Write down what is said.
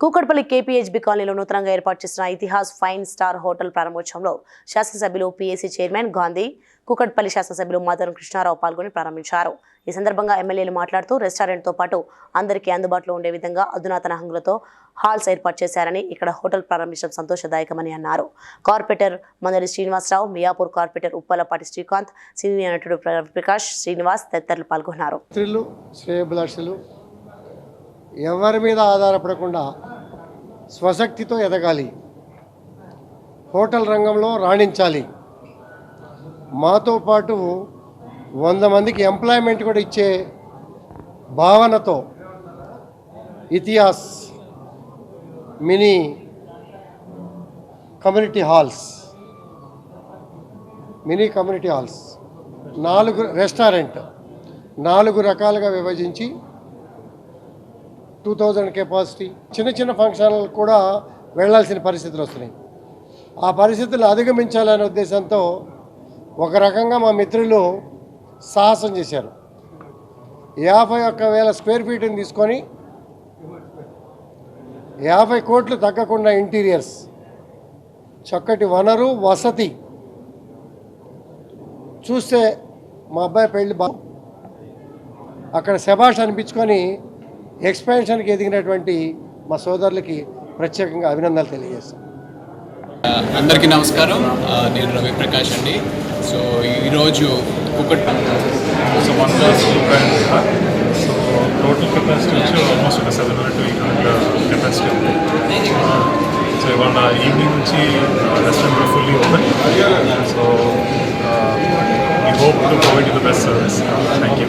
Kukatpally KPHB కాలనీలో నూతనంగా ఏర్పాటు చేసిన ఇతిహాస్ ఫైన్ స్టార్ హోటల్ ప్రారంభోత్సవంలో శాసనసభ్యులు పీఏసీ చైర్మన్ గాంధీ కూకట్పల్లి శాసనసభ్యులు మాధవన్ కృష్ణారావు పాల్గొని ప్రారంభించారు. ఈ సందర్భంగా ఎమ్మెల్యేలు మాట్లాడుతూ రెస్టారెంట్తో పాటు అందరికీ అందుబాటులో ఉండే విధంగా అధునాతన హంగులతో హాల్స్ ఏర్పాటు చేశారని ఇక్కడ హోటల్ ప్రారంభించడం సంతోషదాయకమని అన్నారు. Corporator Mandari Srinivasarao Miyapur corporator Uppalapati Srikanth senior నటుడు ప్రకాష్ శ్రీనివాస్ తదితరులు పాల్గొన్నారు. ఎవరి మీద ఆధారపడకుండా స్వశక్తితో ఎదగాలి. హోటల్ రంగంలో రాణించాలి. మాతో పాటు వంద మందికి ఎంప్లాయ్మెంట్ కూడా ఇచ్చే భావనతో Itihas mini community halls mini community halls నాలుగు రెస్టారెంట్ నాలుగు రకాలుగా విభజించి టూ థౌజండ్ కెపాసిటీ చిన్న చిన్న ఫంక్షన్లకు కూడా వెళ్ళాల్సిన పరిస్థితులు వస్తున్నాయి. ఆ పరిస్థితులు అధిగమించాలనే ఉద్దేశంతో ఒక రకంగా మా మిత్రులు సాహసం చేశారు. యాభై ఒక్క వేల స్క్వేర్ ఫీట్ని తీసుకొని యాభై కోట్లు తగ్గకుండా ఇంటీరియర్స్. చక్కటి వనరు వసతి. చూస్తే మా అబ్బాయి పెళ్ళి బా అక్కడ శభాష్ అనిపించుకొని ఎక్స్పాన్షన్కి ఎదిగినటువంటి మా సోదరులకి ప్రత్యేకంగా అభినందనలు తెలియజేస్తాం. అందరికీ నమస్కారం. నేను రవి ప్రకాష్ అండి. సో ఈరోజు కుకట్ so one plus two brand so total capacity వచ్చి ఆల్మోస్ట్ ఒక seven hundred to eight hundred capacity ఉంది. సో ఇవాళ ఈవినింగ్ నుంచి restaurant fully open so we hope to provide the best service thank you